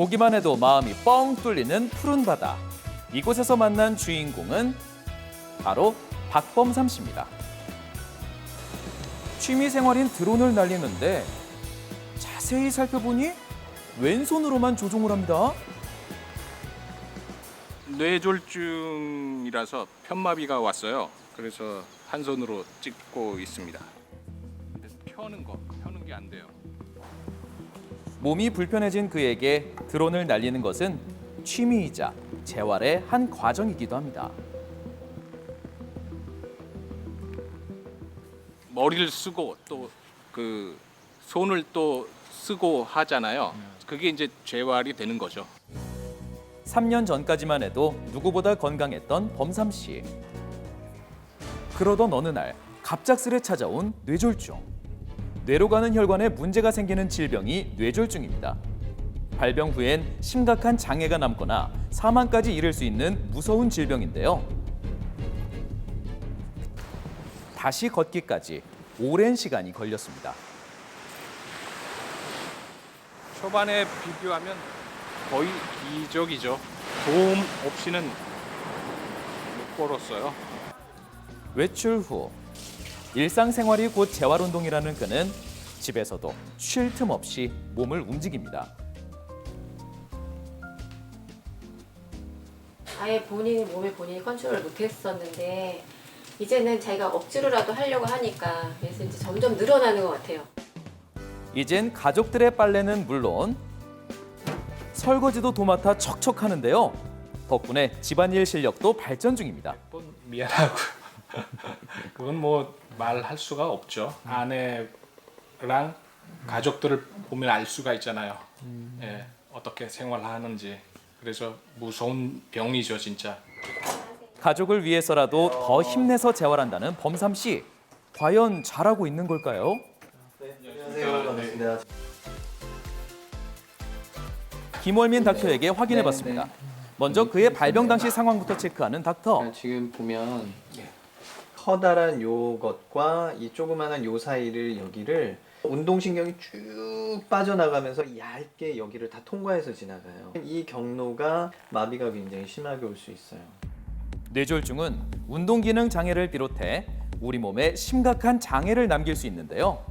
보기만 해도 마음이 뻥 뚫리는 푸른 바다. 이곳에서 만난 주인공은 바로 박범삼 씨입니다. 취미 생활인 드론을 날리는데 자세히 살펴보니 왼손으로만 조종을 합니다. 뇌졸중이라서 편마비가 왔어요. 그래서 한 손으로 찍고 있습니다. 펴는 거, 펴는 게 안 돼요. 몸이 불편해진 그에게 드론을 날리는 것은 취미이자 재활의 한 과정이기도 합니다. 머리를 쓰고 또 그 손을 또 쓰고 하잖아요. 그게 이제 재활이 되는 거죠. 3년 전까지만 해도 누구보다 건강했던 범삼 씨. 그러던 어느 날 갑작스레 찾아온 뇌졸중. 뇌로 가는 혈관에 문제가 생기는 질병이 뇌졸중입니다. 발병 후엔 심각한 장애가 남거나 사망까지 이를 수 있는 무서운 질병인데요. 다시 걷기까지 오랜 시간이 걸렸습니다. 초반에 비교하면 거의 이적이죠. 도움 없이는 못 걸었어요. 외출 후 일상생활이 곧 재활운동이라는 그는 집에서도 쉴 틈 없이 몸을 움직입니다. 아예 본인이 몸에 본인이 컨트롤을 못했었는데 이제는 자기가 억지로라도 하려고 하니까 그래서 이제 점점 늘어나는 것 같아요. 이젠 가족들의 빨래는 물론 설거지도 도맡아 척척 하는데요. 덕분에 집안일 실력도 발전 중입니다. 뭐 미안하고 그건 뭐 말할 수가 없죠. 아내랑 가족들을 보면 알 수가 있잖아요. 예, 어떻게 생활하는지. 그래서 무서운 병이죠, 진짜. 가족을 위해서라도 더 힘내서 재활한다는 범삼 씨. 과연 잘하고 있는 걸까요? 안녕하세요. 반갑습니다. 김월민 닥터에게 확인해 네, 봤습니다. 네. 먼저 그의 발병 당시 상황부터 체크하는 닥터. 아, 지금 보면 커다란 요것과 이 조그마한 요 사이를 여기를 운동신경이 쭉 빠져나가면서 얇게 여기를 다 통과해서 지나가요. 이 경로가 마비가 굉장히 심하게 올 수 있어요. 뇌졸중은 운동 기능 장애를 비롯해 우리 몸에 심각한 장애를 남길 수 있는데요.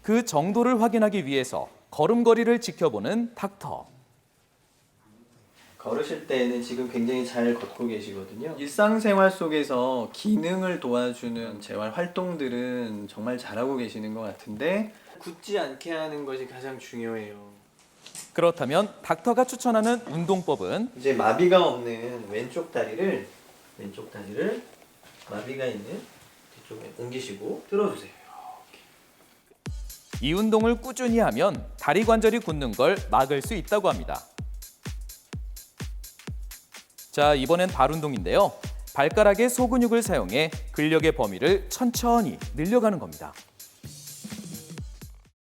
그 정도를 확인하기 위해서 걸음걸이를 지켜보는 닥터. 걸으실 때는 지금 굉장히 잘 걷고 계시거든요. 일상생활 속에서 기능을 도와주는 재활 활동들은 정말 잘하고 계시는 것 같은데 굳지 않게 하는 것이 가장 중요해요. 그렇다면 닥터가 추천하는 운동법은 이제 마비가 없는 왼쪽 다리를 왼쪽 다리를 마비가 있는 뒤쪽에 옮기시고 들어주세요. 이 운동을 꾸준히 하면 다리 관절이 굳는 걸 막을 수 있다고 합니다. 자, 이번엔 발 운동인데요. 발가락의 소근육을 사용해 근력의 범위를 천천히 늘려가는 겁니다.